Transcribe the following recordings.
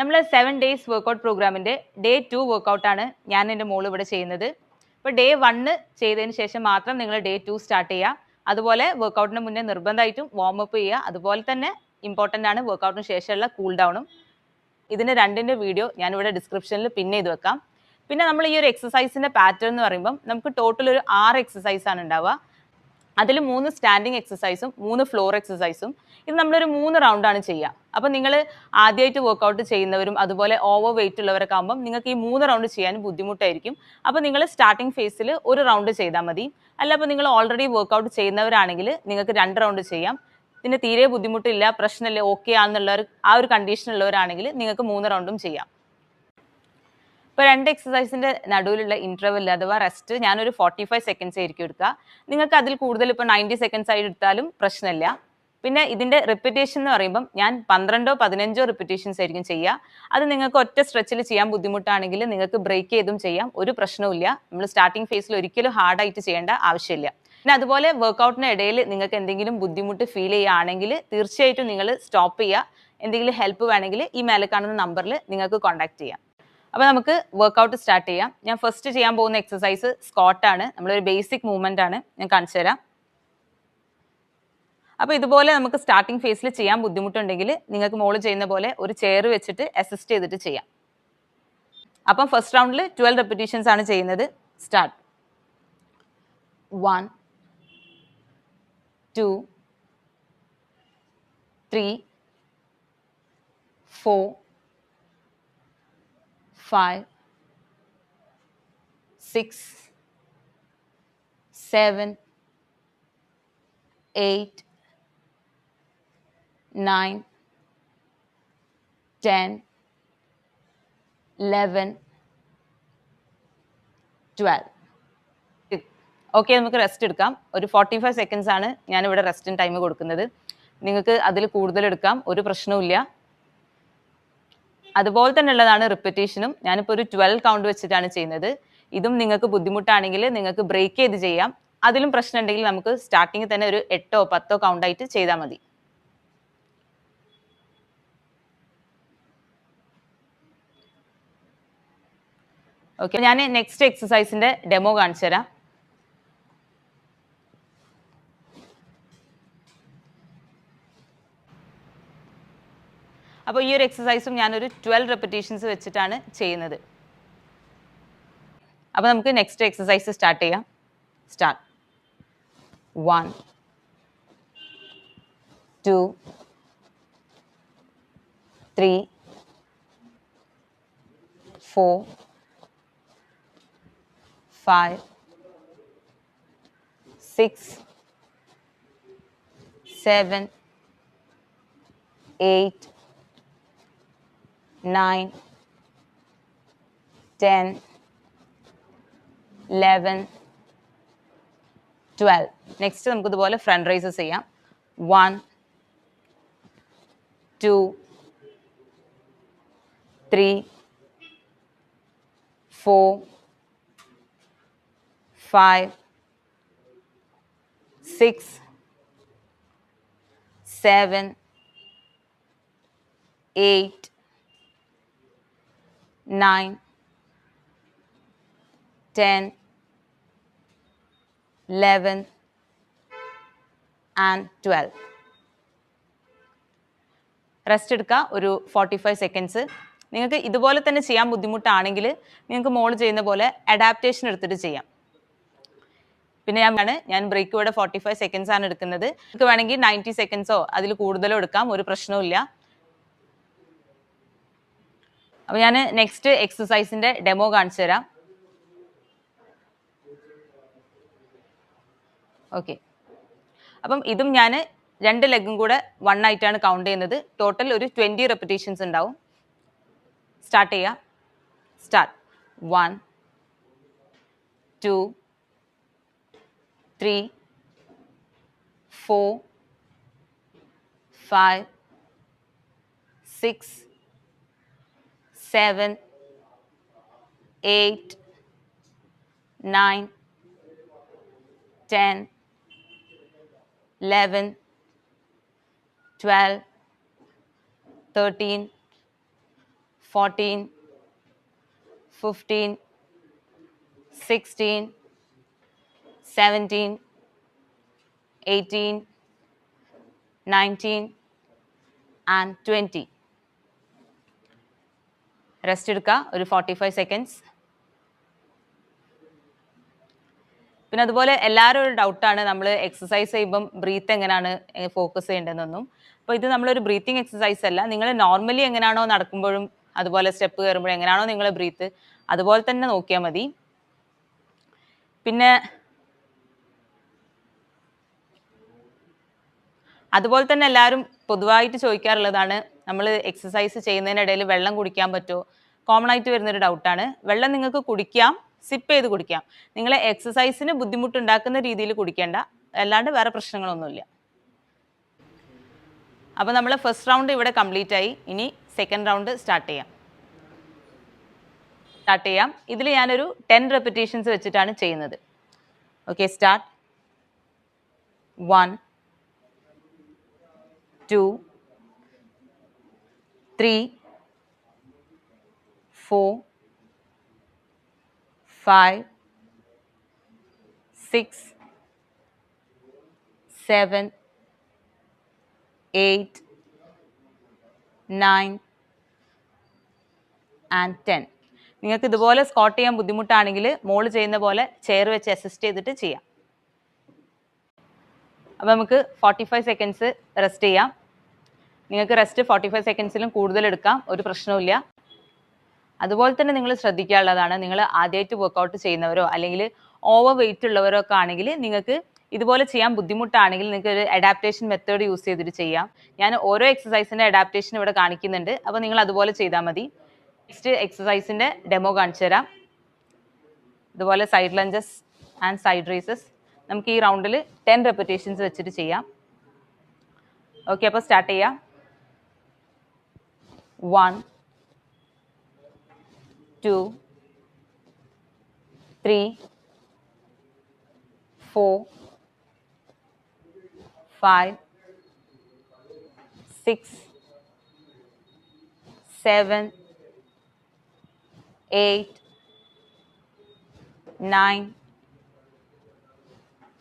നമ്മൾ seven days workout പ്രോഗ്രാമിന്റെ day two വർക്കൗട്ടാണ് ഞാൻ എന്റെ മോൾ ഇവിടെ ചെയ്യുന്നത്. ഇപ്പോൾ ഡേ വണ്ണ് ചെയ്തതിന് ശേഷം മാത്രം നിങ്ങൾ ഡേ ടു സ്റ്റാർട്ട് ചെയ്യുക. അതുപോലെ വർക്കൗട്ടിന് മുന്നേ നിർബന്ധമായിട്ടും വാം അപ്പ് ചെയ്യുക. അതുപോലെ തന്നെ ഇമ്പോർട്ടന്റ് ആണ് വർക്കൗട്ടിന് ശേഷമുള്ള കൂൾ ഡൗണും ഇതിന്റെ രണ്ടിന്റെ വീഡിയോ ഞാനിവിടെ ഡിസ്ക്രിപ്ഷനിൽ പിൻ ചെയ്ത് വെക്കാം. പിന്നെ നമ്മൾ ഈ ഒരു എക്സസൈസിന്റെ പാറ്റേൺ എന്ന് പറയുമ്പം നമുക്ക് ടോട്ടൽ ഒരു ആറ് എക്സസൈസാണ് ഉണ്ടാവുക. അതിൽ മൂന്ന് സ്റ്റാൻഡിങ് എക്സസൈസും മൂന്ന് ഫ്ലോർ എക്സസൈസും ഇത് നമ്മളൊരു മൂന്ന് റൗണ്ടാണ് ചെയ്യുക. അപ്പോൾ നിങ്ങൾ ആദ്യമായിട്ട് വർക്കൗട്ട് ചെയ്യുന്നവരും അതുപോലെ ഓവർ വെയിറ്റ് ഉള്ളവരൊക്കെ ആകുമ്പം നിങ്ങൾക്ക് ഈ മൂന്ന് റൗണ്ട് ചെയ്യാൻ ബുദ്ധിമുട്ടായിരിക്കും. അപ്പോൾ നിങ്ങൾ സ്റ്റാർട്ടിംഗ് ഫേസിൽ ഒരു റൗണ്ട് ചെയ്താൽ മതി. അല്ല അപ്പോൾ നിങ്ങൾ ഓൾറെഡി വർക്കൗട്ട് ചെയ്യുന്നവരാണെങ്കിൽ നിങ്ങൾക്ക് രണ്ട് റൗണ്ട് ചെയ്യാം. പിന്നെ തീരെ ബുദ്ധിമുട്ടില്ല പ്രശ്നമില്ല ഓക്കെ ആണെന്നുള്ളവർ ആ ഒരു കണ്ടീഷനുള്ളവരാണെങ്കിൽ നിങ്ങൾക്ക് മൂന്ന് റൗണ്ടും ചെയ്യാം. ഇപ്പോൾ രണ്ട് എക്സസൈസിന്റെ നടുവിലുള്ള ഇന്റർവെൽ അഥവാ റെസ്റ്റ് ഞാനൊരു ഫോർട്ടി ഫൈവ് സെക്കൻഡ്സ് ആയിരിക്കും എടുക്കുക. നിങ്ങൾക്ക് അതിൽ കൂടുതൽ ഇപ്പോൾ നയന്റി സെക്കൻഡ്സ് ആയി എടുത്താലും പ്രശ്നമില്ല. പിന്നെ ഇതിന്റെ റിപ്പിറ്റേഷൻ എന്ന് പറയുമ്പം ഞാൻ പന്ത്രണ്ടോ പതിനഞ്ചോ റിപ്പിറ്റേഷൻസ് ആയിരിക്കും ചെയ്യുക. അത് നിങ്ങൾക്ക് ഒറ്റ സ്ട്രെച്ചിൽ ചെയ്യാൻ ബുദ്ധിമുട്ടാണെങ്കിൽ നിങ്ങൾക്ക് ബ്രേക്ക് ചെയ്തും ചെയ്യാം. ഒരു പ്രശ്നവുമില്ല നമ്മൾ സ്റ്റാർട്ടിംഗ് ഫേസിൽ ഒരിക്കലും ഹാർഡായിട്ട് ചെയ്യേണ്ട ആവശ്യമില്ല. പിന്നെ അതുപോലെ വർക്കൗട്ടിന് ഇടയിൽ നിങ്ങൾക്ക് എന്തെങ്കിലും ബുദ്ധിമുട്ട് ഫീൽ ചെയ്യുകയാണെങ്കിൽ തീർച്ചയായിട്ടും നിങ്ങൾ സ്റ്റോപ്പ് ചെയ്യുക. എന്തെങ്കിലും ഹെൽപ്പ് വേണമെങ്കിൽ ഈ മേലെ കാണുന്ന നമ്പറിൽ നിങ്ങൾക്ക് കോൺടാക്ട് ചെയ്യാം. അപ്പോൾ നമുക്ക് വർക്കൗട്ട് സ്റ്റാർട്ട് ചെയ്യാം. ഞാൻ ഫസ്റ്റ് ചെയ്യാൻ പോകുന്ന എക്സസൈസ് സ്കോട്ടാണ് നമ്മളൊരു ബേസിക് മൂവ്മെന്റ് ആണ്. ഞാൻ കാണിച്ചു തരാം. അപ്പോൾ ഇതുപോലെ നമുക്ക് സ്റ്റാർട്ടിംഗ് ഫേസിൽ ചെയ്യാൻ ബുദ്ധിമുട്ടുണ്ടെങ്കിൽ നിങ്ങൾക്ക് മോൾ ചെയ്യുന്ന പോലെ ഒരു ചെയർ വെച്ചിട്ട് അസിസ്റ്റ് ചെയ്തിട്ട് ചെയ്യാം. അപ്പം ഫസ്റ്റ് റൗണ്ടിൽ ട്വൽവ് റെപ്പിറ്റീഷൻസ് ആണ് ചെയ്യുന്നത്. Start one two three four five, six, seven, eight, nine, ten, eleven, twelve. Okay നമുക്ക് റെസ്റ്റ് എടുക്കാം. ഒരു ഫോർട്ടി ഫൈവ് സെക്കൻഡ്സ് ആണ് ഞാനിവിടെ റെസ്റ്റിന് ടൈം കൊടുക്കുന്നത്. നിങ്ങൾക്ക് അതിൽ കൂടുതൽ എടുക്കാം. ഒരു പ്രശ്നവുമില്ല. അതുപോലെ തന്നെ ഉള്ളതാണ് റിപ്പറ്റീഷനും ഞാനിപ്പോൾ ഒരു ട്വൽവ് കൗണ്ട് വെച്ചിട്ടാണ് ചെയ്യുന്നത്. ഇതും നിങ്ങൾക്ക് ബുദ്ധിമുട്ടാണെങ്കിൽ നിങ്ങൾക്ക് ബ്രേക്ക് ചെയ്ത് ചെയ്യാം. അതിലും പ്രശ്നം ഉണ്ടെങ്കിൽ നമുക്ക് സ്റ്റാർട്ടിങ്ങിൽ തന്നെ ഒരു എട്ടോ പത്തോ കൗണ്ട് ആയിട്ട് ചെയ്താൽ മതി. ഓക്കെ ഞാൻ നെക്സ്റ്റ് എക്സസൈസിന്റെ ഡെമോ കാണിച്ചു തരാം അപ്പോൾ ഈ ഒരു എക്സസൈസും ഞാനൊരു ട്വൽവ് റെപ്പിറ്റേഷൻസ് വെച്ചിട്ടാണ് ചെയ്യുന്നത്. അപ്പോൾ നമുക്ക് നെക്സ്റ്റ് എക്സസൈസ് സ്റ്റാർട്ട് ചെയ്യാം. Start one two three four five six seven eight nine, ten, eleven, twelve next നമുക്ക് ഇതുപോലെ ഫ്രണ്ട് റൈസസ് ചെയ്യാം. One two three four five six seven eight nine, ten, eleven, and twelve. Rest എടുക്കുക ഒരു forty five seconds നിങ്ങൾക്ക് ഇതുപോലെ തന്നെ ചെയ്യാൻ ബുദ്ധിമുട്ടാണെങ്കിൽ നിങ്ങൾക്ക് മോൾ ചെയ്യുന്ന പോലെ അഡാപ്റ്റേഷൻ എടുത്തിട്ട് ചെയ്യാം. പിന്നെ ഞാൻ ഞാൻ ബ്രേക്ക് ഇവിടെ ഫോർട്ടി ഫൈവ് സെക്കൻഡ്സ് ആണ് എടുക്കുന്നത്. നിങ്ങൾക്ക് വേണമെങ്കിൽ നയന്റി സെക്കൻഡ്സോ അതിൽ കൂടുതലോ എടുക്കാം ഒരു പ്രശ്നവും അപ്പോൾ ഞാൻ നെക്സ്റ്റ് എക്സസൈസിന്റെ ഡെമോ കാണിച്ചു തരാം. ഓക്കെ അപ്പം ഇതും ഞാൻ രണ്ട് ലെഗും കൂടെ വൺ ആയിട്ടാണ് കൗണ്ട് ചെയ്യുന്നത്. ടോട്ടൽ ഒരു ട്വന്റി റെപ്പിറ്റേഷൻസ് ഉണ്ടാവും. സ്റ്റാർട്ട് ചെയ്യാം. Start one two three four five six seven, eight, nine, ten, eleven, twelve, thirteen, fourteen, fifteen, sixteen, seventeen, eighteen, nineteen, and twenty. Rest എടുക്കുക ഒരു ഫോർട്ടി ഫൈവ് സെക്കൻഡ്സ് പിന്നെ അതുപോലെ എല്ലാവരും ഒരു ഡൗട്ടാണ് നമ്മൾ എക്സസൈസ് ചെയ്യുമ്പം ബ്രീത്ത് എങ്ങനെയാണ് ഫോക്കസ് ചെയ്യേണ്ടതെന്നൊന്നും. അപ്പോൾ ഇത് നമ്മളൊരു ബ്രീത്തിങ് എക്സസൈസ് അല്ല നിങ്ങൾ നോർമലി എങ്ങനെയാണോ നടക്കുമ്പോഴും അതുപോലെ സ്റ്റെപ്പ് കയറുമ്പോഴും എങ്ങനെയാണോ നിങ്ങൾ ബ്രീത്ത് അതുപോലെ തന്നെ നോക്കിയാൽ മതി. പിന്നെ അതുപോലെ തന്നെ എല്ലാവരും പൊതുവായിട്ട് ചോദിക്കാറുള്ളതാണ് നമ്മൾ എക്സസൈസ് ചെയ്യുന്നതിനിടയിൽ വെള്ളം കുടിക്കാൻ പറ്റുമോ കോമൺ ആയിട്ട് വരുന്നൊരു ഡൗട്ടാണ് വെള്ളം നിങ്ങൾക്ക് കുടിക്കാം സിപ്പ് ചെയ്ത് കുടിക്കാം. നിങ്ങൾ എക്സസൈസിന് ബുദ്ധിമുട്ടുണ്ടാക്കുന്ന രീതിയിൽ കുടിക്കേണ്ട. അല്ലാണ്ട് വേറെ പ്രശ്നങ്ങളൊന്നുമില്ല. അപ്പോൾ നമ്മൾ ഫസ്റ്റ് റൗണ്ട് ഇവിടെ കംപ്ലീറ്റ് ആയി. ഇനി സെക്കൻഡ് റൗണ്ട് സ്റ്റാർട്ട് ചെയ്യാം. സ്റ്റാർട്ട് ചെയ്യാം. ഇതിൽ ഞാനൊരു ടെൻ റെപ്പിറ്റേഷൻസ് വെച്ചിട്ടാണ് ചെയ്യുന്നത്. Okay start one two three four, five, six, seven, eight, nine, and ten. നിങ്ങൾക്ക് ഇതുപോലെ സ്കോട്ട് ചെയ്യാൻ ബുദ്ധിമുട്ടാണെങ്കിൽ മോൾ ചെയ്യുന്ന പോലെ ചെയർ വെച്ച് അസിസ്റ്റ് ചെയ്തിട്ട് ചെയ്യാം അപ്പോൾ നമുക്ക് ഫോർട്ടി ഫൈവ് സെക്കൻഡ്സ് റെസ്റ്റ് ചെയ്യാം നിങ്ങൾക്ക് റെസ്റ്റ് ഫോർട്ടി ഫൈവ് സെക്കൻഡ്സിലും കൂടുതൽ എടുക്കാം. ഒരു പ്രശ്നവുമില്ല. അതുപോലെ തന്നെ നിങ്ങൾ ശ്രദ്ധിക്കാനുള്ളതാണ് നിങ്ങൾ ആദ്യമായിട്ട് വർക്കൗട്ട് ചെയ്യുന്നവരോ അല്ലെങ്കിൽ ഓവർ വെയിറ്റ് ഉള്ളവരോ ഒക്കെ ആണെങ്കിൽ നിങ്ങൾക്ക് ഇതുപോലെ ചെയ്യാൻ ബുദ്ധിമുട്ടാണെങ്കിൽ നിങ്ങൾക്ക് ഒരു അഡാപ്റ്റേഷൻ മെത്തേഡ് യൂസ് ചെയ്തിട്ട് ചെയ്യാം. ഞാൻ ഓരോ എക്സസൈസിന്റെ അഡാപ്റ്റേഷൻ ഇവിടെ കാണിക്കുന്നുണ്ട്. അപ്പോൾ നിങ്ങൾ അതുപോലെ ചെയ്താൽ മതി. നെക്സ്റ്റ് എക്സസൈസിന്റെ ഡെമോ കാണിച്ചു തരാം. ഇതുപോലെ side lunges and side raises നമുക്ക് ഈ റൗണ്ടിൽ ടെൻ റെപ്പറ്റേഷൻസ് വെച്ചിട്ട് ചെയ്യാം. ഓക്കെ അപ്പോൾ സ്റ്റാർട്ട് ചെയ്യാം. 1, 2, 3, 4, 5, 6, 7, 8, 9,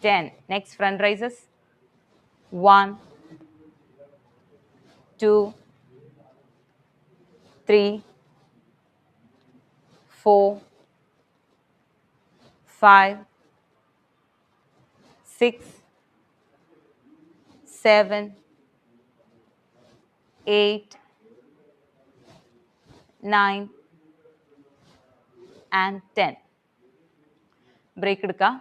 10. Next front raises. 1, 2, three, four, five, six, seven, eight, nine, and ten. Break എടുക്കാം.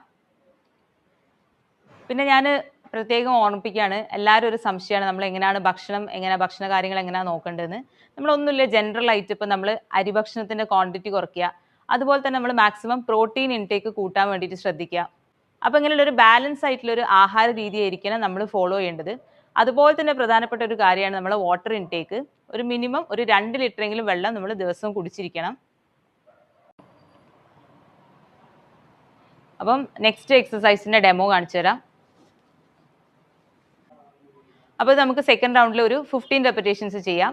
പിന്നെ ഞാൻ പ്രത്യേകം ഓർമ്മിപ്പിക്കുകയാണ്. എല്ലാവരും ഒരു സംശയമാണ്. നമ്മൾ എങ്ങനെയാണ് ഭക്ഷണം എങ്ങനെയാണ് ഭക്ഷണ കാര്യങ്ങൾ എങ്ങനെയാണ് നോക്കേണ്ടതെന്ന്. നമ്മളൊന്നുമില്ല ജനറൽ ആയിട്ട് ഇപ്പം നമ്മൾ അരി ഭക്ഷണത്തിന്റെ ക്വാണ്ടിറ്റി കുറയ്ക്കുക. അതുപോലെ തന്നെ നമ്മൾ മാക്സിമം പ്രോട്ടീൻ ഇൻടേക്ക് കൂട്ടാൻ വേണ്ടിയിട്ട് ശ്രദ്ധിക്കുക. അപ്പോൾ ഇങ്ങനെയുള്ള ഒരു ബാലൻസ് ആയിട്ടുള്ള ഒരു ആഹാര രീതി ആയിരിക്കണം നമ്മൾ ഫോളോ ചെയ്യേണ്ടത്. അതുപോലെ തന്നെ പ്രധാനപ്പെട്ട ഒരു കാര്യമാണ് നമ്മൾ വാട്ടർ ഇൻടേക്ക് ഒരു മിനിമം ഒരു രണ്ട് ലിറ്ററെങ്കിലും വെള്ളം നമ്മൾ ദിവസവും കുടിച്ചിരിക്കണം. അപ്പം നെക്സ്റ്റ് എക്സസൈസിന്റെ ഡെമോ കാണിച്ചു തരാം. അപ്പോൾ നമുക്ക് സെക്കൻഡ് റൗണ്ടിൽ ഒരു ഫിഫ്റ്റീൻ റെപ്പറ്റേഷൻസ് ചെയ്യാം.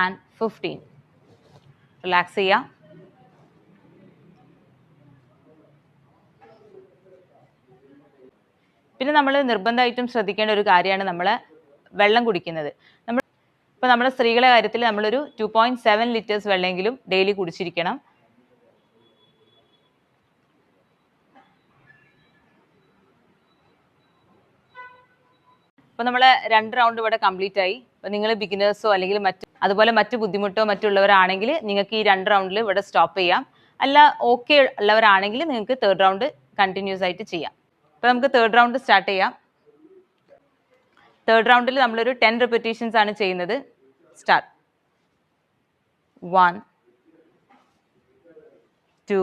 and fifteen relax ചെയ്യുക പിന്നെ നമ്മൾ നിർബന്ധമായിട്ടും ശ്രദ്ധിക്കേണ്ട ഒരു കാര്യമാണ് നമ്മൾ വെള്ളം കുടിക്കുന്നത്. നമ്മൾ ഇപ്പോൾ നമ്മുടെ സ്ത്രീകളുടെ കാര്യത്തിൽ നമ്മളൊരു ടു പോയിന്റ് സെവൻ ലിറ്റേഴ്സ് വെള്ളമെങ്കിലും ഡെയിലി കുടിച്ചിരിക്കണം. അപ്പോൾ നമ്മൾ രണ്ട് റൗണ്ട് ഇവിടെ കംപ്ലീറ്റ് ആയി. അപ്പോൾ നിങ്ങൾ ബിഗിനേഴ്സോ അല്ലെങ്കിൽ മറ്റു അതുപോലെ മറ്റു ബുദ്ധിമുട്ടോ മറ്റുള്ളവരാണെങ്കിൽ നിങ്ങൾക്ക് ഈ രണ്ട് റൗണ്ടിൽ ഇവിടെ സ്റ്റോപ്പ് ചെയ്യാം. അല്ല ഓക്കെ ഉള്ളവരാണെങ്കിൽ നിങ്ങൾക്ക് തേർഡ് റൗണ്ട് കണ്ടിന്യൂസ് ആയിട്ട് ചെയ്യാം. അപ്പോൾ നമുക്ക് തേർഡ് റൗണ്ട് സ്റ്റാർട്ട് ചെയ്യാം. തേർഡ് റൗണ്ടിൽ നമ്മളൊരു ടെൻ റെപ്പിറ്റേഷൻസ് ആണ് ചെയ്യുന്നത്. Start one two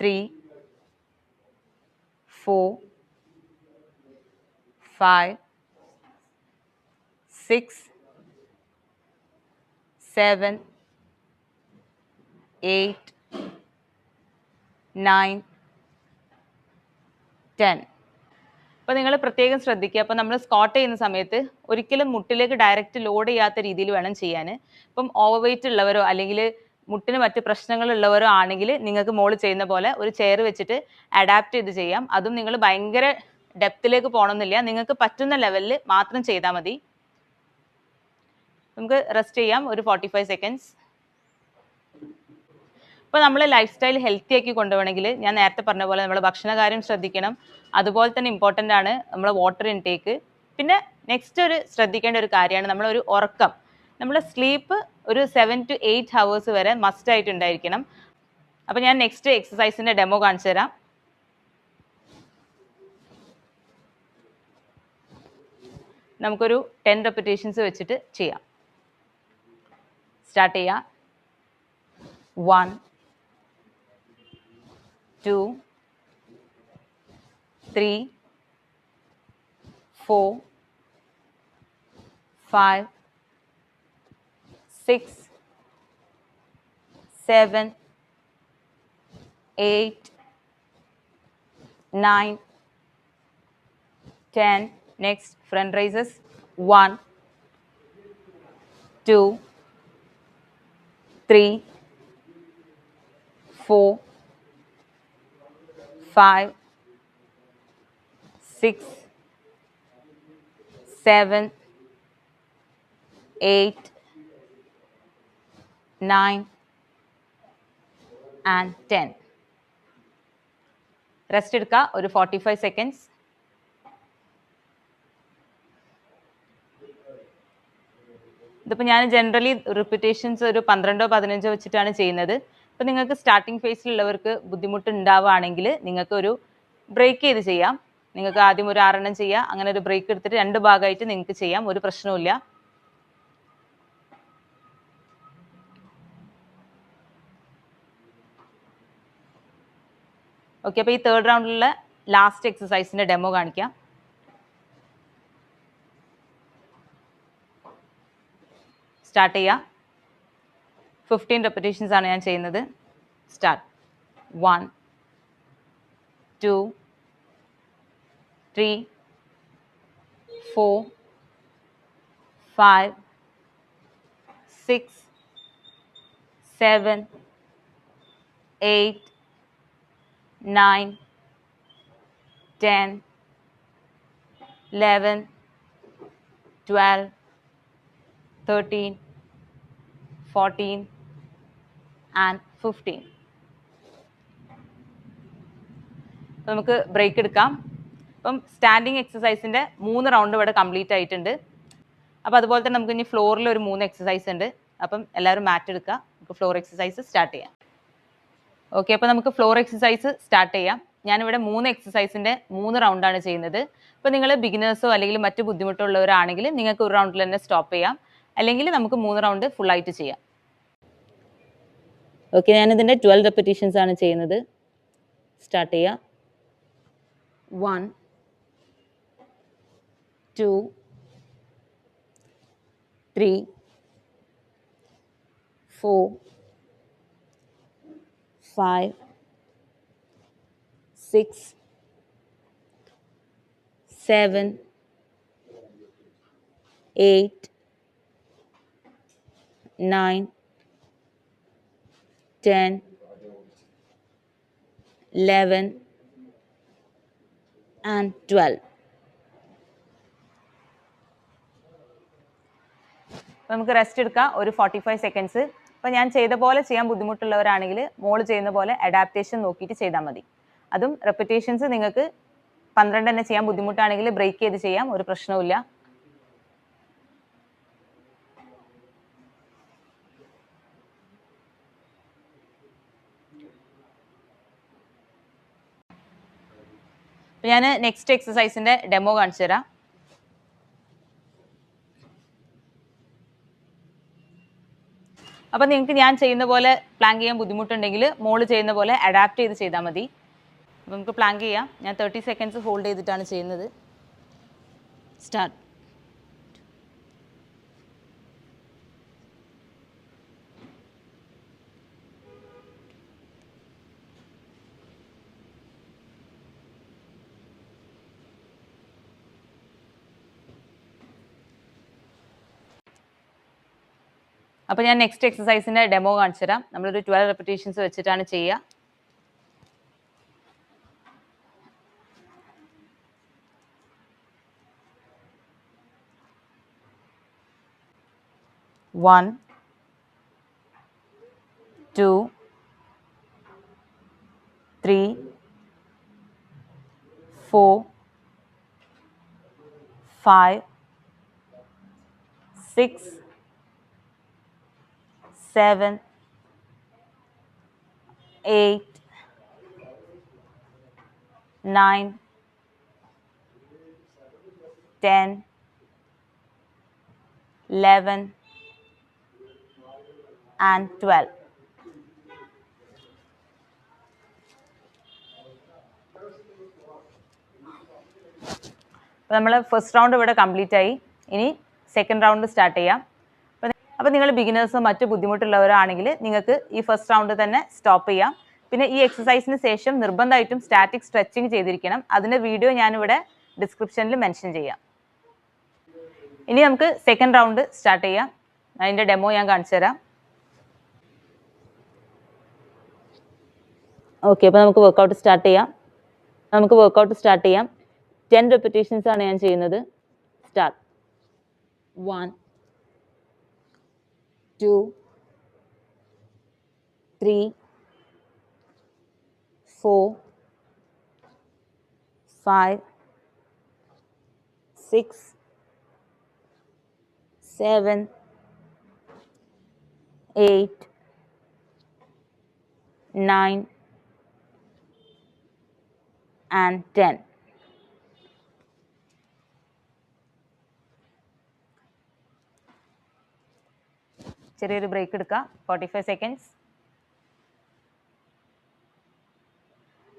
three four five six, seven, eight, nine ten അപ്പോൾ നിങ്ങൾ പ്രത്യേകം ശ്രദ്ധിക്കുക. അപ്പോൾ നമ്മൾ സ്കോട്ട് ചെയ്യുന്ന സമയത്ത് ഒരിക്കലും മുട്ടിലേക്ക് ഡയറക്റ്റ് ലോഡ് ചെയ്യാത്ത രീതിയിൽ വേണം ചെയ്യാൻ ഇപ്പം ഓവർ വെയിറ്റ് ഉള്ളവരോ അല്ലെങ്കിൽ മുട്ടിന് മറ്റ് പ്രശ്നങ്ങളുള്ളവരോ ആണെങ്കിൽ നിങ്ങൾക്ക് മോൾ ചെയ്യുന്ന പോലെ ഒരു ചെയർ വെച്ചിട്ട് അഡാപ്റ്റ് ചെയ്ത് ചെയ്യാം. അതും നിങ്ങൾ ഭയങ്കര ഡെപ്തിലേക്ക് പോകണമെന്നില്ല നിങ്ങൾക്ക് പറ്റുന്ന ലെവലിൽ മാത്രം ചെയ്താൽ മതി. നമുക്ക് റെസ്റ്റ് ചെയ്യാം. ഒരു ഫോർട്ടി ഫൈവ് സെക്കൻഡ്സ് ഇപ്പോൾ നമ്മൾ ലൈഫ് സ്റ്റൈൽ ഹെൽത്തി ആക്കി കൊണ്ടുപോകണമെങ്കിൽ ഞാൻ നേരത്തെ പറഞ്ഞ പോലെ നമ്മൾ ഭക്ഷണകാര്യം ശ്രദ്ധിക്കണം. അതുപോലെ തന്നെ ഇമ്പോർട്ടന്റ് ആണ് നമ്മൾ വാട്ടർ ഇൻടേക്ക് പിന്നെ നെക്സ്റ്റ് ഒരു ശ്രദ്ധിക്കേണ്ട ഒരു കാര്യമാണ് നമ്മളൊരു ഉറക്കം. നമ്മൾ സ്ലീപ്പ് ഒരു സെവൻ ടു എയ്റ്റ് ഹവേഴ്സ് വരെ മസ്റ്റ് ആയിട്ട് ഉണ്ടായിരിക്കണം. അപ്പോൾ ഞാൻ നെക്സ്റ്റ് എക്സസൈസിന്റെ ഡെമോ കാണിച്ചു തരാം നമുക്കൊരു ടെൻ റെപ്പിറ്റേഷൻസ് വെച്ചിട്ട് ചെയ്യാം സ്റ്റാർട്ട് ചെയ്യാം one two three four five six seven eight nine, ten. Next, friend raises. One, two, three, four, five, six, seven, eight, nine, and ten. Rest it ka, 45 seconds. ഇതിപ്പോൾ ഞാൻ generally repetitions ഒരു പന്ത്രണ്ടോ പതിനഞ്ചോ വെച്ചിട്ടാണ് ചെയ്യുന്നത്. അപ്പോൾ നിങ്ങൾക്ക് സ്റ്റാർട്ടിംഗ് ഫേസിലുള്ളവർക്ക് ബുദ്ധിമുട്ട് ഉണ്ടാവുകയാണെങ്കിൽ നിങ്ങൾക്ക് ഒരു ബ്രേക്ക് ചെയ്ത് ചെയ്യാം. നിങ്ങൾക്ക് ആദ്യം ഒരു ആറെണ്ണം ചെയ്യാം. അങ്ങനെ ഒരു ബ്രേക്ക് എടുത്തിട്ട് രണ്ട് ഭാഗമായിട്ട് നിങ്ങൾക്ക് ചെയ്യാം. ഒരു പ്രശ്നവുമില്ല. ഓക്കെ അപ്പോൾ ഈ തേർഡ് റൗണ്ടിലുള്ള ലാസ്റ്റ് എക്സസൈസിന്റെ ഡെമോ കാണിക്കാം. स्टार्ट फिफ्टीन रेपटीशनस या या one two three four five six seven eight nine ten eleven twelve thirteen 14, and fifteen നമുക്ക് ബ്രേക്ക് എടുക്കാം. അപ്പം സ്റ്റാൻഡിങ് എക്സസൈസിന്റെ മൂന്ന് റൗണ്ട് ഇവിടെ കംപ്ലീറ്റ് ആയിട്ടുണ്ട്. അപ്പോൾ അതുപോലെ തന്നെ നമുക്ക് ഇനി ഫ്ലോറിൽ ഒരു മൂന്ന് എക്സസൈസ് ഉണ്ട്. അപ്പം എല്ലാവരും മാറ്റ് എടുക്കുക നമുക്ക് ഫ്ലോർ എക്സസൈസ് സ്റ്റാർട്ട് ചെയ്യാം. ഓക്കെ അപ്പോൾ നമുക്ക് ഫ്ലോർ എക്സസൈസ് സ്റ്റാർട്ട് ചെയ്യാം. ഞാനിവിടെ മൂന്ന് എക്സസൈസിന്റെ മൂന്ന് റൗണ്ടാണ് ചെയ്യുന്നത്. അപ്പോൾ നിങ്ങൾ ബിഗിനേഴ്സോ അല്ലെങ്കിൽ മറ്റ് ബുദ്ധിമുട്ടുള്ളവരാണെങ്കിൽ നിങ്ങൾക്ക് ഒരു റൗണ്ടിൽ തന്നെ സ്റ്റോപ്പ് ചെയ്യാം. അല്ലെങ്കിൽ നമുക്ക് മൂന്ന് റൗണ്ട് ഫുള്ളായിട്ട് ചെയ്യാം. ഓക്കെ ഞാനിതിന്റെ ട്വൽവ് റെപ്പറ്റീഷൻസ് ആണ് ചെയ്യുന്നത്. സ്റ്റാർട്ട് ചെയ്യുക one two three four five six seven eight nine 10, 11, and 12. നമുക്ക് റെസ്റ്റ് എടുക്കാം. ഒരു ഫോർട്ടി ഫൈവ് സെക്കൻഡ്സ് അപ്പോൾ ഞാൻ ചെയ്ത പോലെ ചെയ്യാൻ ബുദ്ധിമുട്ടുള്ളവരാണെങ്കിൽ മോൾ ചെയ്യുന്ന പോലെ അഡാപ്റ്റേഷൻ നോക്കിയിട്ട് ചെയ്താൽ മതി. അതും റെപ്പിറ്റേഷൻസ് നിങ്ങൾക്ക് പന്ത്രണ്ട് തന്നെ ചെയ്യാൻ ബുദ്ധിമുട്ടാണെങ്കിൽ ബ്രേക്ക് ചെയ്ത് ചെയ്യാം. ഒരു പ്രശ്നവുമില്ല. അപ്പോൾ ഞാൻ നെക്സ്റ്റ് എക്സസൈസിന്റെ ഡെമോ കാണിച്ചു തരാം. അപ്പം നിങ്ങൾക്ക് ഞാൻ ചെയ്യുന്ന പോലെ പ്ലാൻ ചെയ്യാൻ ബുദ്ധിമുട്ടുണ്ടെങ്കിൽ മോൾ ചെയ്യുന്ന പോലെ അഡാപ്റ്റ് ചെയ്ത് ചെയ്താൽ മതി. അപ്പം നമുക്ക് പ്ലാൻ ചെയ്യാം. ഞാൻ തേർട്ടി സെക്കൻഡ്സ് ഹോൾഡ് ചെയ്തിട്ടാണ് ചെയ്യുന്നത്. സ്റ്റാർട്ട് അപ്പോൾ ഞാൻ നെക്സ്റ്റ് എക്സസൈസിന്റെ ഡെമോ കാണിച്ചു തരാം നമ്മളൊരു ട്വൽവ് റെപ്പിറ്റേഷൻസ് വെച്ചിട്ടാണ് ചെയ്യുക. One two three four five six, seven, eight, nine, ten, eleven, and 12. അപ്പോൾ നമ്മൾ ഫസ്റ്റ് റൗണ്ട് ഇവിടെ കംപ്ലീറ്റ് ആയി ഇനി സെക്കൻഡ് റൗണ്ട് സ്റ്റാർട്ട് ചെയ്യാം അപ്പോൾ നിങ്ങൾ ബിഗിനേഴ്സോ മറ്റു ബുദ്ധിമുട്ടുള്ളവരാണെങ്കിൽ നിങ്ങൾക്ക് ഈ ഫസ്റ്റ് റൗണ്ട് തന്നെ സ്റ്റോപ്പ് ചെയ്യാം. പിന്നെ ഈ എക്സസൈസിന് ശേഷം നിർബന്ധമായിട്ടും സ്റ്റാറ്റിക് സ്ട്രെച്ചിങ് ചെയ്തിരിക്കണം. അതിന്റെ വീഡിയോ ഞാനിവിടെ ഡിസ്ക്രിപ്ഷനിൽ മെൻഷൻ ചെയ്യാം. ഇനി നമുക്ക് സെക്കൻഡ് റൗണ്ട് സ്റ്റാർട്ട് ചെയ്യാം. അതിന്റെ ഡെമോ ഞാൻ കാണിച്ചു തരാം. ഓക്കെ അപ്പോൾ നമുക്ക് വർക്കൗട്ട് സ്റ്റാർട്ട് ചെയ്യാം. നമുക്ക് വർക്കൗട്ട് സ്റ്റാർട്ട് ചെയ്യാം. ടെൻ റെപ്പിറ്റേഷൻസ് ആണ് ഞാൻ ചെയ്യുന്നത്. Start one two, three, four, five, six, seven, eight, nine, and 10. ചെറിയൊരു ബ്രേക്ക് എടുക്കാം. ഫോർട്ടി ഫൈവ് സെക്കൻഡ്സ്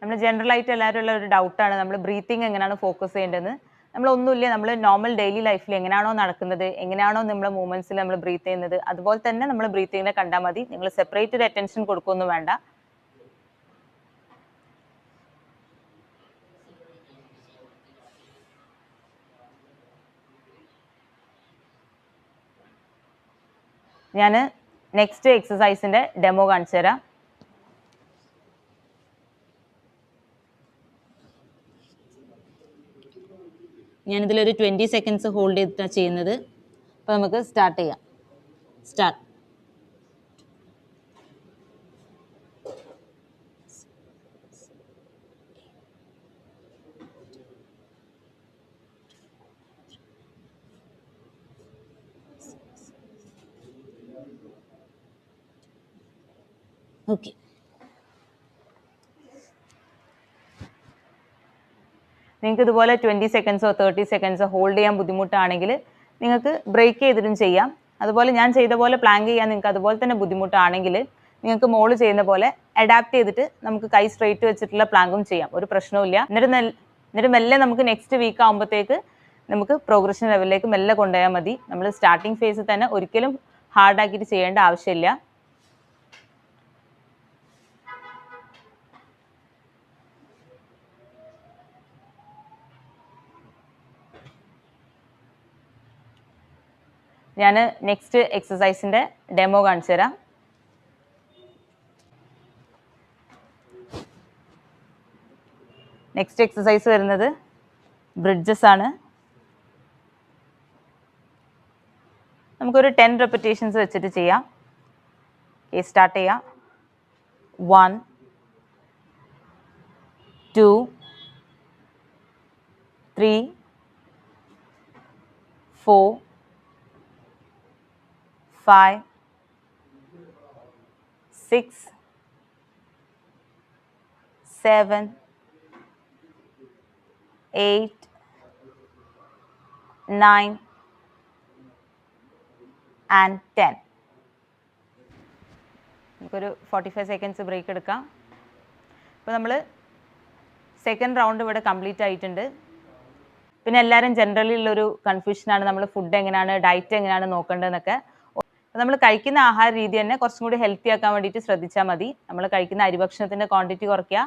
നമ്മൾ ജനറൽ ആയിട്ട് എല്ലാവരും ഉള്ള ഒരു ഡൗട്ടാണ് നമ്മൾ ബ്രീത്തിങ് എങ്ങനെയാണ് ഫോക്കസ് ചെയ്യേണ്ടതെന്ന്. നമ്മളൊന്നുമില്ല നമ്മൾ നോർമൽ ഡെയിലി ലൈഫിൽ എങ്ങനെയാണോ നടക്കുന്നത് എങ്ങനെയാണോ നമ്മുടെ മൂവ്മെന്റ്സിൽ നമ്മൾ ബ്രീത്ത് ചെയ്യുന്നത് അതുപോലെ തന്നെ നമ്മൾ ബ്രീത്തിങ്ങിനെ കണ്ടാൽ മതി. നിങ്ങൾ സെപ്പറേറ്റ് ഒരു അറ്റൻഷൻ കൊടുക്കുകയൊന്നും വേണ്ട. ഞാൻ നെക്സ്റ്റ് എക്സസൈസിന്റെ ഡെമോ കാണിച്ചു തരാം. ഞാനിതിലൊരു ട്വന്റി സെക്കൻഡ്സ് ഹോൾഡ് ചെയ്തിട്ടാണ് ചെയ്യുന്നത്. അപ്പോൾ നമുക്ക് സ്റ്റാർട്ട് ചെയ്യാം. സ്റ്റാർട്ട് ഓക്കെ നിങ്ങൾക്ക് ഇതുപോലെ ട്വന്റി സെക്കൻഡ്സോ തേർട്ടി സെക്കൻഡ്സോ ഹോൾഡ് ചെയ്യാൻ ബുദ്ധിമുട്ടാണെങ്കിൽ നിങ്ങൾക്ക് ബ്രേക്ക് ചെയ്തിട്ടും ചെയ്യാം. അതുപോലെ ഞാൻ ചെയ്ത പോലെ പ്ലാങ്ക് ചെയ്യാൻ നിങ്ങൾക്ക് അതുപോലെ തന്നെ ബുദ്ധിമുട്ടാണെങ്കിൽ നിങ്ങൾക്ക് മോൾ ചെയ്യുന്ന പോലെ അഡാപ്റ്റ് ചെയ്തിട്ട് നമുക്ക് കൈ സ്ട്രെയിറ്റ് വെച്ചിട്ടുള്ള പ്ലാങ്കും ചെയ്യാം. ഒരു പ്രശ്നവുമില്ല. എന്നിട്ട് എന്നിട്ട് മെല്ലെ നമുക്ക് നെക്സ്റ്റ് വീക്ക് ആകുമ്പോഴത്തേക്ക് നമുക്ക് പ്രോഗ്രഷൻ ലെവലിലേക്ക് മെല്ലെ കൊണ്ടുപോയാൽ മതി. നമ്മൾ സ്റ്റാർട്ടിങ് ഫേസിൽ തന്നെ ഒരിക്കലും ഹാർഡാക്കിയിട്ട് ചെയ്യേണ്ട ആവശ്യമില്ല. ഞാൻ നെക്സ്റ്റ് എക്സസൈസിന്റെ ഡെമോ കാണിച്ചു തരാം. നെക്സ്റ്റ് എക്സസൈസ് വരുന്നത് ബ്രിഡ്ജസ് ആണ്. നമുക്കൊരു ടെൻ റെപ്പിറ്റേഷൻസ് വെച്ചിട്ട് ചെയ്യാം. സ്റ്റാർട്ട് ചെയ്യാം. One two three four five, six, seven, eight, nine, and ten. നമുക്കൊരു ഫോർട്ടി ഫൈവ് സെക്കൻഡ്സ് ബ്രേക്ക് എടുക്കാം. അപ്പോൾ നമ്മൾ സെക്കൻഡ് റൗണ്ട് ഇവിടെ കംപ്ലീറ്റ് ആയിട്ടുണ്ട്. പിന്നെ എല്ലാവരും ജനറലി ഉള്ളൊരു കൺഫ്യൂഷനാണ് നമ്മൾ ഫുഡ് എങ്ങനെയാണ് ഡയറ്റ് എങ്ങനെയാണ് നോക്കേണ്ടതെന്നൊക്കെ. നമ്മൾ കഴിക്കുന്ന ആഹാര രീതി തന്നെ കുറച്ചും കൂടി ഹെൽത്തി ആക്കാൻ വേണ്ടിയിട്ട് ശ്രദ്ധിച്ചാൽ മതി. നമ്മൾ കഴിക്കുന്ന അരിഭക്ഷണത്തിന്റെ ക്വാണ്ടിറ്റി കുറയ്ക്കുക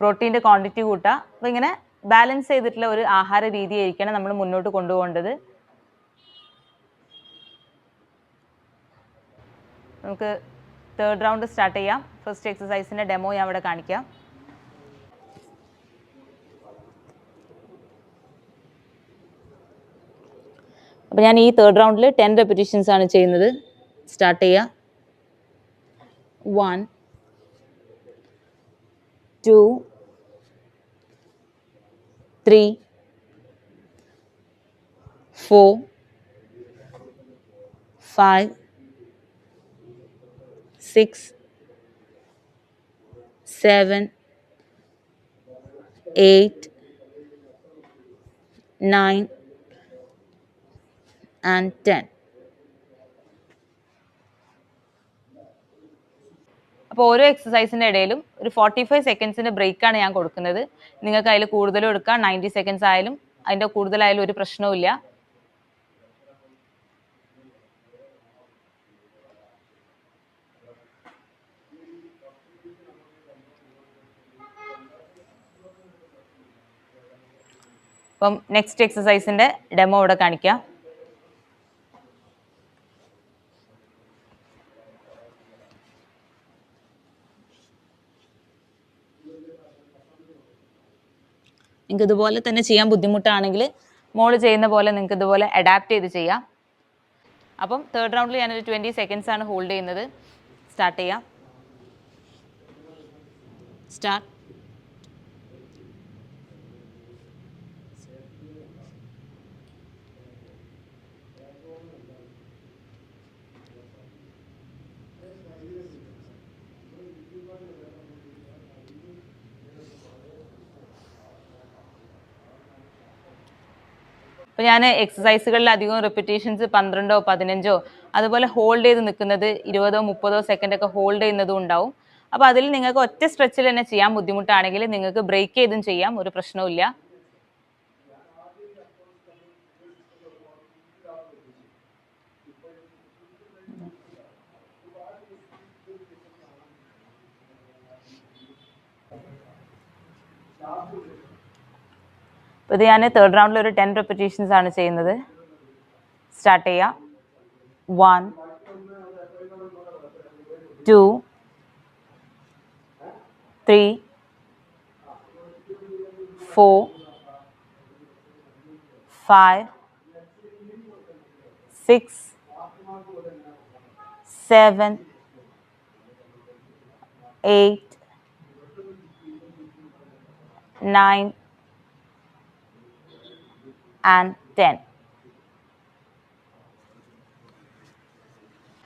പ്രോട്ടീന്റെ ക്വാണ്ടിറ്റി കൂട്ടുക. അപ്പോൾ ഇങ്ങനെ ബാലൻസ് ചെയ്തിട്ടുള്ള ഒരു ആഹാര രീതിയായിരിക്കണം നമ്മൾ മുന്നോട്ട് കൊണ്ടുപോകേണ്ടത്. നമുക്ക് തേർഡ് റൗണ്ട് സ്റ്റാർട്ട് ചെയ്യാം. ഫസ്റ്റ് എക്സസൈസിന്റെ ഡെമോ ഞാൻ ഇവിടെ കാണിക്കാം. അപ്പോൾ ഞാൻ ഈ തേർഡ് റൗണ്ടിൽ ടെൻ റെപ്പിറ്റേഷൻസ് ആണ് ചെയ്യുന്നത്. സ്റ്റാർട്ട് ചെയ്യുക one two three four five six seven eight nine and ten അപ്പോൾ ഓരോ എക്സസൈസിന്റെ ഇടയിലും ഒരു ഫോർട്ടി ഫൈവ് സെക്കൻഡ്സിന്റെ ബ്രേക്കാണ് ഞാൻ കൊടുക്കുന്നത്. നിങ്ങൾക്ക് അതിൽ കൂടുതലും എടുക്കാം. നയന്റി സെക്കൻഡ്സ് ആയാലും അതിന്റെ കൂടുതലായാലും ഒരു പ്രശ്നവും അപ്പം നെക്സ്റ്റ് എക്സസൈസിന്റെ ഡെമോ ഇവിടെ കാണിക്കാം. നിങ്ങൾക്ക് ഇതുപോലെ തന്നെ ചെയ്യാൻ ബുദ്ധിമുട്ടാണെങ്കിൽ മോൾ ചെയ്യുന്ന പോലെ നിങ്ങൾക്ക് ഇതുപോലെ അഡാപ്റ്റ് ചെയ്ത് ചെയ്യാം. അപ്പം തേർഡ് റൗണ്ടിൽ ഞാനൊരു ട്വന്റി സെക്കൻഡ്സ് ആണ് ഹോൾഡ് ചെയ്യുന്നത്. സ്റ്റാർട്ട് ചെയ്യാം. സ്റ്റാർട്ട് അപ്പോൾ ഞാൻ എക്സസൈസുകളിൽ അധികം റിപ്പിറ്റേഷൻസ് പന്ത്രണ്ടോ പതിനഞ്ചോ അതുപോലെ ഹോൾഡ് ചെയ്ത് നിൽക്കുന്നത് ഇരുപതോ മുപ്പതോ സെക്കൻഡൊക്കെ ഹോൾഡ് ചെയ്യുന്നതും ഉണ്ടാവും. അപ്പോൾ അതിൽ നിങ്ങൾക്ക് ഒറ്റ സ്ട്രെച്ചിൽ തന്നെ ചെയ്യാൻ ബുദ്ധിമുട്ടാണെങ്കിൽ നിങ്ങൾക്ക് ബ്രേക്ക് ചെയ്തും ചെയ്യാം ഒരു പ്രശ്നവുമില്ല. അപ്പോൾ ഇത് ഞാൻ തേർഡ് റൗണ്ടിൽ ഒരു ടെൻ റെപ്പിറ്റേഷൻസ് ആണ് ചെയ്യുന്നത്. സ്റ്റാർട്ട് ചെയ്യാം. One two three four five six seven eight nine and ten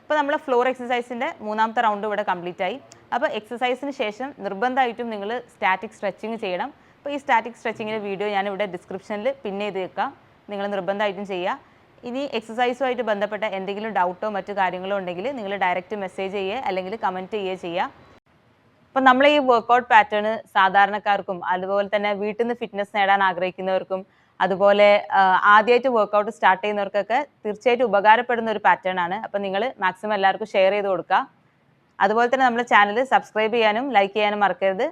അപ്പോൾ നമ്മൾ ഫ്ലോർ എക്സസൈസിന്റെ മൂന്നാമത്തെ റൗണ്ട് ഇവിടെ കംപ്ലീറ്റ് ആയി. അപ്പോൾ എക്സസൈസിന് ശേഷം നിർബന്ധമായിട്ടും നിങ്ങൾ സ്റ്റാറ്റിക് സ്ട്രെച്ചിങ് ചെയ്യണം. അപ്പോൾ ഈ സ്റ്റാറ്റിക് സ്ട്രെച്ചിങ്ങിന്റെ വീഡിയോ ഞാൻ ഇവിടെ ഡിസ്ക്രിപ്ഷനിൽ പിൻ ചെയ്ത് വെക്കാം. നിങ്ങൾ നിർബന്ധമായിട്ടും ചെയ്യുക. ഇനി എക്സസൈസുമായിട്ട് ബന്ധപ്പെട്ട എന്തെങ്കിലും ഡൗട്ടോ മറ്റു കാര്യങ്ങളോ ഉണ്ടെങ്കിൽ നിങ്ങൾ ഡയറക്റ്റ് മെസ്സേജ് ചെയ്യുക അല്ലെങ്കിൽ കമന്റ് ചെയ്യുക ചെയ്യുക അപ്പം നമ്മൾ ഈ വർക്കൗട്ട് പാറ്റേൺ സാധാരണക്കാർക്കും അതുപോലെ തന്നെ വീട്ടിൽ നിന്ന് ഫിറ്റ്നസ് നേടാൻ ആഗ്രഹിക്കുന്നവർക്കും അതുപോലെ ആദ്യമായിട്ട് വർക്കൗട്ട് സ്റ്റാർട്ട് ചെയ്യുന്നവർക്കൊക്കെ തീർച്ചയായിട്ടും ഉപകാരപ്പെടുന്ന ഒരു പാറ്റേൺ ആണ്. അപ്പം നിങ്ങൾ മാക്സിമം എല്ലാവർക്കും ഷെയർ ചെയ്ത് കൊടുക്കുക. അതുപോലെ തന്നെ നമ്മുടെ ചാനൽ സബ്സ്ക്രൈബ് ചെയ്യാനും ലൈക്ക് ചെയ്യാനും മറക്കരുത്.